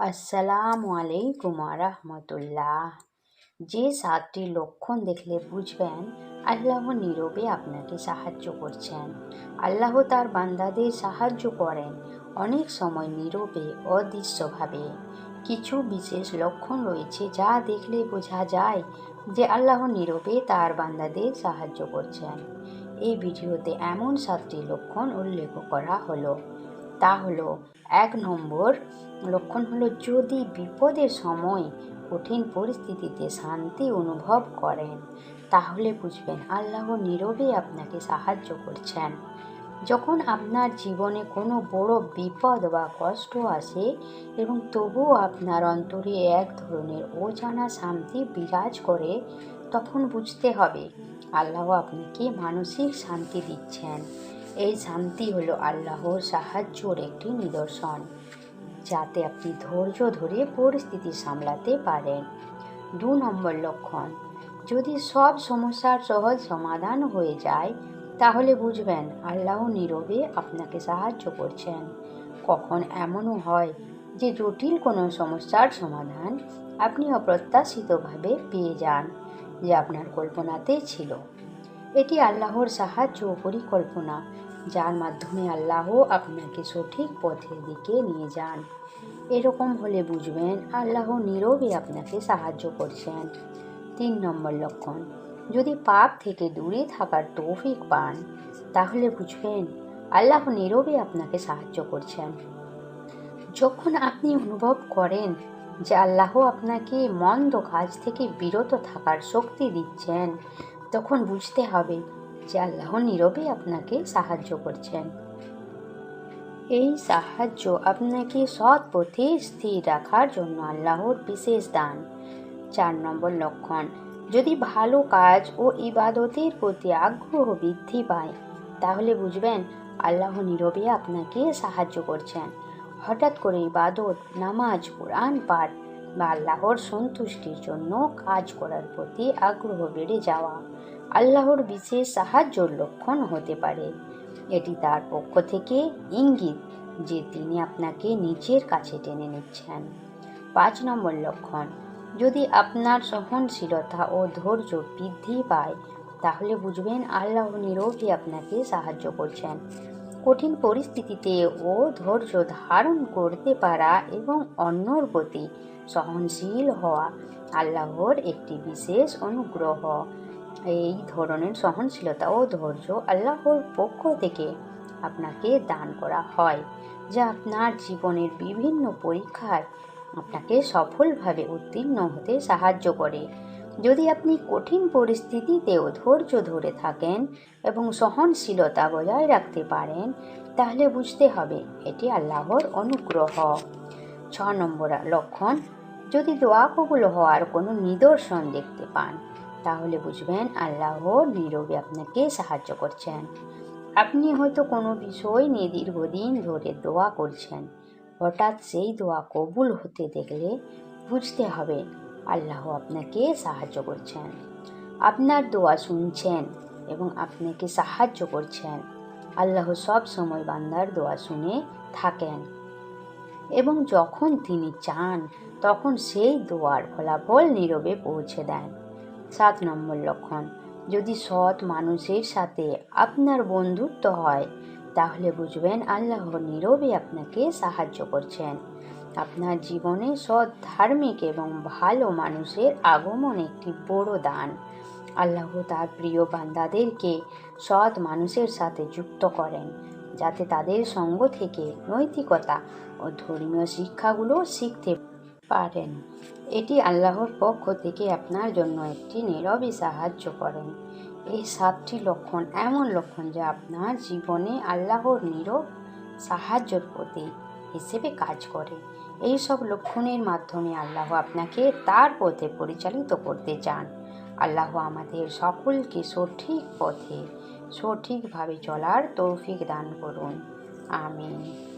আসসালামু আলাইকুম রহমতুল্লাহ যে সাতটি লক্ষণ দেখলে বুঝবেন আল্লাহ নীরবে আপনাকে সাহায্য করছেন। আল্লাহ তার বান্দাদের সাহায্য করেন অনেক সময় নীরবে, অদৃশ্যভাবে। কিছু বিশেষ লক্ষণ রয়েছে যা দেখলে বোঝা যায় যে আল্লাহ নীরবে তার বান্দাদের সাহায্য করছেন। এই ভিডিওতে এমন সাতটি লক্ষণ উল্লেখ করা হলো। তা হলো, এক নম্বর, লক্ষণ হলো যদি বিপদের সময় কঠিন পরিস্থিতিতে শান্তি অনুভব করেন, তাহলে বুঝবেন আল্লাহ নীরবে আপনাকে সাহায্য করছেন। যখন আপনার জীবনে কোনো বড় বিপদ বা কষ্ট আসে এবং তবুও আপনার অন্তরে এক ধরনের অজানা শান্তি বিরাজ করে, তখন বুঝতে হবে আল্লাহ আপনাকে মানসিক শান্তি দিচ্ছেন। এই শান্তি হলো আল্লাহর সাহায্যর একটি নিদর্শন, যাতে আপনি ধৈর্য ধরে পরিস্থিতি সামলাতে পারেন। দু নম্বর লক্ষণ, যদি সব সমস্যার সহজ সমাধান হয়ে যায়, তাহলে বুঝবেন আল্লাহ নীরবে আপনাকে সাহায্য করছেন। কখন এমনও হয় যে জটিল কোনো সমস্যার সমাধান আপনি অপ্রত্যাশিতভাবে পেয়ে যান, যে আপনার কল্পনাতে ছিল। এটি আল্লাহর সাহায্য পরিকল্পনা যার মাধ্যমে আল্লাহ আপনাকে সঠিক পথের দিকে নিয়ে যান। এরকম হলে বুঝবেন আল্লাহ নীরবে আপনাকে সাহায্য করছেন। তিন নম্বর লক্ষণ, যদি পাপ থেকে দূরে থাকার তৌফিক পান, তাহলে বুঝবেন আল্লাহ নীরবে আপনাকে সাহায্য করছেন। যখন আপনি অনুভব করেন যে আল্লাহ আপনাকে মন্দ কাজ থেকে বিরত থাকার শক্তি দিচ্ছেন, তখন বুঝতে হবে যে আল্লাহ নীরবে আপনাকে সাহায্য করছেন। এই সাহায্য আপনাকে সৎ পথে স্থির রাখার জন্য আল্লাহর বিশেষ দান। চার নম্বর লক্ষণ, যদি ভালো কাজ ও ইবাদতের প্রতি আগ্রহ বৃদ্ধি পায়, তাহলে বুঝবেন আল্লাহ নীরবে আপনাকে সাহায্য করছেন। হঠাৎ করে ইবাদত, নামাজ, কোরআন পাঠ বা আল্লাহর সন্তুষ্টির জন্য কাজ করার প্রতি আগ্রহ বেড়ে যাওয়া। আল্লাহর বিশেষ সাহায্যর লক্ষণ হতে পারে। এটি তার পক্ষ থেকে ইঙ্গিত যে তিনি আপনাকে নিজের কাছে টেনে নিচ্ছেন। পাঁচ নম্বর লক্ষণ, যদি আপনার সহনশীলতা ও ধৈর্য বৃদ্ধি পায়, তাহলে বুঝবেন আল্লাহ নীরবে আপনাকে সাহায্য করছেন। কঠিন পরিস্থিতিতে ও ধৈর্য ধারণ করতে পারা এবং অন্যর প্রতি সহনশীল হওয়া আল্লাহর একটি বিশেষ অনুগ্রহ। এই ধরনের সহনশীলতা ও ধৈর্য আল্লাহর পক্ষ থেকে আপনাকে দান করা হয়, যা আপনার জীবনের বিভিন্ন পরীক্ষায় আপনাকে সফলভাবে উত্তীর্ণ হতে সাহায্য করে। যদি আপনি কঠিন পরিস্থিতিতেও ধৈর্য ধরে থাকেন এবং সহনশীলতা বজায় রাখতে পারেন, তাহলে বুঝতে হবে এটি আল্লাহর অনুগ্রহ। ছ নম্বর লক্ষণ, যদি দোয়া কবুল হওয়ার কোনো নিদর্শন দেখতে পান তাহলে বুঝবেন আল্লাহ নীরবে আপনাকে সাহায্য করছেন। আপনি হয়তো কোনো বিষয় নিয়ে দীর্ঘদিন ধরে দোয়া করছেন। হঠাৎ সেই দোয়া কবুল হতে দেখলে বুঝতে হবে আল্লাহ আপনাকে সাহায্য করছেন। আপনার দোয়া শুনছেন এবং আপনাকে সাহায্য করছেন। আল্লাহ সব সময় বান্দার দোয়া শুনে থাকেন এবং যখন তিনি চান, তখন সেই দোয়ার ফলাফল নীরবে পৌঁছে দেন। সাত নম্বর লক্ষণ। যদি সৎ মানুষের সাথে আপনার বন্ধুত্ব হয়, তাহলে বুঝবেন আল্লাহ নীরবে আপনাকে সাহায্য করছেন। আপনার জীবনে সৎ, ধার্মিক এবং ভালো মানুষের আগমন একটি বড় দান। আল্লাহ তার প্রিয় বান্দাদেরকে সৎ মানুষের সাথে যুক্ত করেন, যাতে তাদের সঙ্গ থেকে নৈতিকতা ও ধর্মীয় শিক্ষাগুলো শিখতে পারেন। এটি আল্লাহর পক্ষ থেকে আপনার জন্য একটি নীরবই সাহায্য করেন। এই সাতটি লক্ষণ এমন লক্ষণ যা আপনার জীবনে আল্লাহর নীরব সাহায্যর প্রতি হিসেবে কাজ করে। এই সব লক্ষণের মাধ্যমে আল্লাহ আপনাকে তার পথে পরিচালিত করতে চান। আল্লাহ আমাদের সকলকে সঠিক পথে, সঠিকভাবে চলার তৌফিক দান করুন। আমিন।